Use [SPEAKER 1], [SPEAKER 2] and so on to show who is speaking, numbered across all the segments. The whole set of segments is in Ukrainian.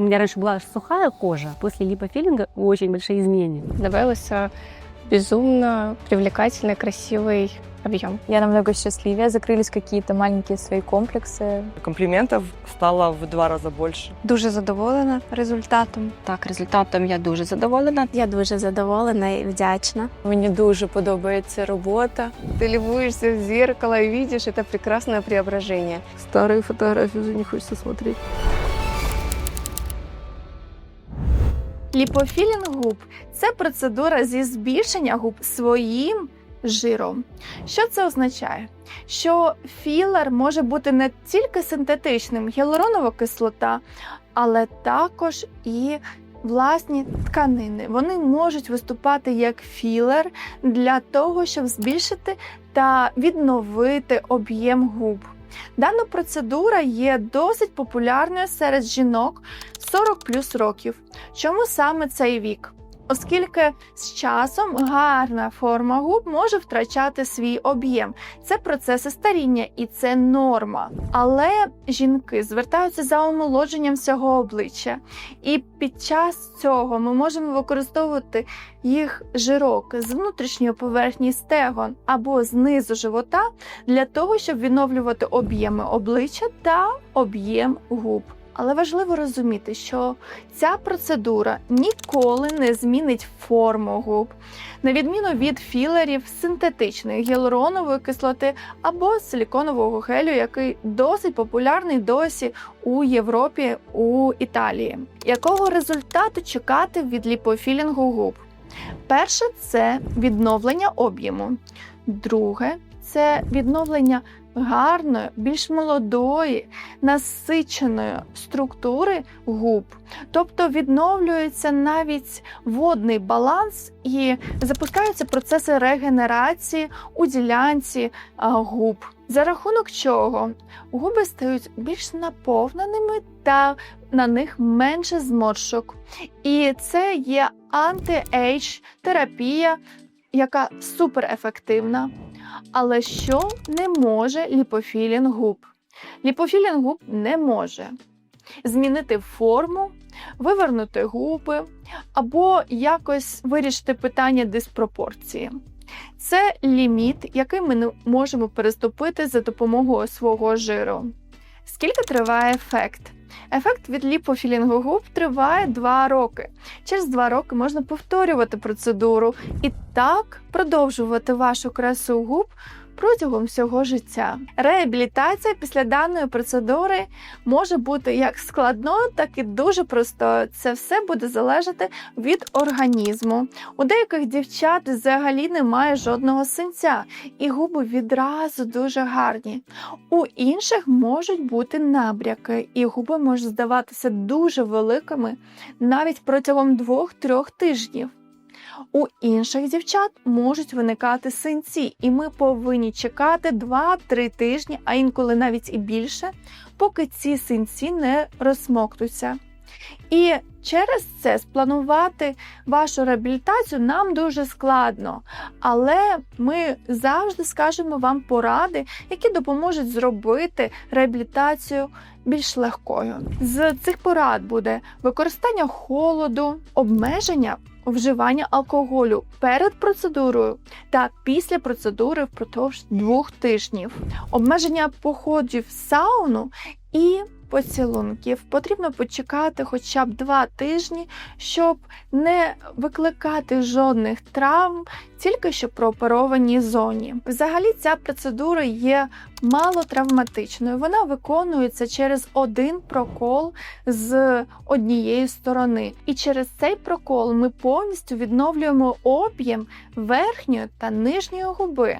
[SPEAKER 1] У меня раньше была сухая кожа, после липофилинга очень большие изменения.
[SPEAKER 2] Добавился безумно привлекательный, красивый объем.
[SPEAKER 3] Я намного счастливее, закрылись какие-то маленькие свои комплексы.
[SPEAKER 4] Компліментів стало в два рази більше.
[SPEAKER 5] Дуже задоволена результатом.
[SPEAKER 6] Так, результатом я дуже задоволена.
[SPEAKER 7] Я дуже задоволена і вдячна.
[SPEAKER 8] Мені дуже подобається робота.
[SPEAKER 5] Ты любуешься в зеркало и видишь это прекрасное преображение.
[SPEAKER 8] Старые фотографии уже не хочется смотреть.
[SPEAKER 9] Ліпофілінг губ це процедура зі збільшення губ своїм жиром. Що це означає? Що філер може бути не тільки синтетичним, гіалуронова кислота, але також і власні тканини. Вони можуть виступати як філер для того, щоб збільшити та відновити об'єм губ. Дана процедура є досить популярною серед жінок 40 плюс років. Чому саме цей вік? Оскільки з часом гарна форма губ може втрачати свій об'єм. Це процеси старіння і це норма. Але жінки звертаються за омолодженням всього обличчя, і під час цього ми можемо використовувати їх жирок з внутрішньої поверхні стегон або знизу живота для того, щоб відновлювати об'єми обличчя та об'єм губ. Але важливо розуміти, що ця процедура ніколи не змінить форму губ, на відміну від філерів синтетичної гіалуронової кислоти або силіконового гелю, який досить популярний досі у Європі, у Італії. Якого результату чекати від ліпофілінгу губ? Перше це відновлення об'єму. Друге це відновлення гарної, більш молодої, насиченої структури губ. Тобто відновлюється навіть водний баланс і запускаються процеси регенерації у ділянці губ. За рахунок чого губи стають більш наповненими та на них менше зморшок. І це є анти-ейдж терапія, яка суперефективна. Але що не може ліпофілінг губ? Ліпофілінг губ не може змінити форму, вивернути губи або якось вирішити питання диспропорції. Це ліміт, який ми не можемо переступити за допомогою свого жиру. Скільки триває ефект? Ефект від ліпофілінгу губ триває 2 роки. Через 2 роки можна повторювати процедуру і так продовжувати вашу красу губ протягом всього життя. Реабілітація після даної процедури може бути як складною, так і дуже простою. Це все буде залежати від організму. У деяких дівчат взагалі немає жодного синця, і губи відразу дуже гарні. У інших можуть бути набряки, і губи можуть здаватися дуже великими навіть протягом 2-3 тижнів. У інших дівчат можуть виникати синці, і ми повинні чекати 2-3 тижні, а інколи навіть і більше, поки ці синці не розсмоктуться. І через це спланувати вашу реабілітацію нам дуже складно, але ми завжди скажемо вам поради, які допоможуть зробити реабілітацію більш легкою. З цих порад буде використання холоду, обмеження вживання алкоголю перед процедурою та після процедури впродовж двох тижнів, обмеження походів в сауну і поцілунків. Потрібно почекати хоча б два тижні, щоб не викликати жодних травм, тільки що прооперованій зоні. Взагалі, ця процедура є малотравматичною. Вона виконується через один прокол з однієї сторони. І через цей прокол ми повністю відновлюємо об'єм верхньої та нижньої губи.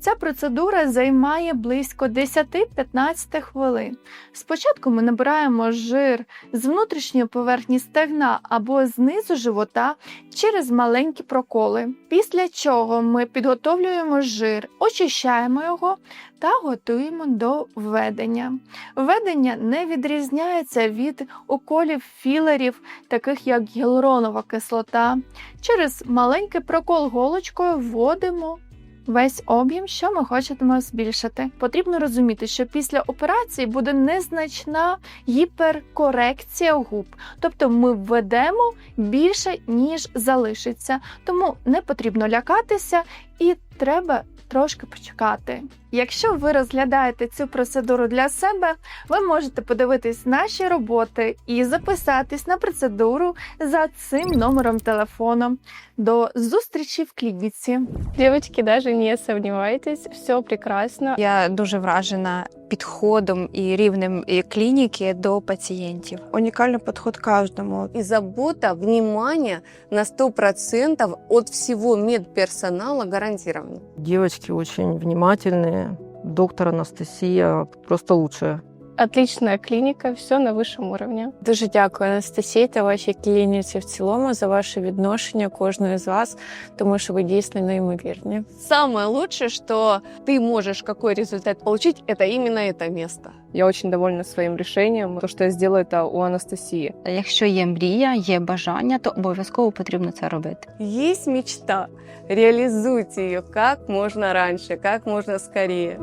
[SPEAKER 9] Ця процедура займає близько 10-15 хвилин. Спочатку ми набираємо жир з внутрішньої поверхні стегна або знизу живота через маленькі проколи. Після чого ми підготовлюємо жир, очищаємо його та готуємо до введення. Введення не відрізняється від уколів філерів, таких як гіалуронова кислота. Через маленький прокол голочкою вводимо весь об'єм, що ми хочемо збільшити. Потрібно розуміти, що після операції буде незначна гіперкорекція губ, тобто ми введемо більше, ніж залишиться. Тому не потрібно лякатися і треба трошки почекати. Якщо ви розглядаєте цю процедуру для себе, ви можете подивитись наші роботи і записатись на процедуру за цим номером телефону. До зустрічі в клініці.
[SPEAKER 2] Дівчатки, навіть не сумнівайтесь, все прекрасно.
[SPEAKER 6] Я дуже вражена підходом і рівнем клініки до пацієнтів.
[SPEAKER 10] Унікальний підход кожному. І
[SPEAKER 8] И забота, внимание на 100% от всего медперсонала гарантировано.
[SPEAKER 11] Девочки очень внимательные. Доктор Анастасия просто лучшая.
[SPEAKER 2] Отличная клиника, все на высшем уровне.
[SPEAKER 3] Дуже дякую Анастасії та вашій клініці в цілому за ваше відношення кожної з вас, тому що ви дійсно неймовірні.
[SPEAKER 8] Самое лучшее, что ты можешь какой результат получить, это именно это место.
[SPEAKER 5] Я очень довольна своим решением. То, что я сделала это у Анастасии.
[SPEAKER 6] Якщо є мрія, є бажання, то обов'язково потрібно це робити.
[SPEAKER 8] Есть мечта, реализуйте ее как можно раньше, как можно скорее.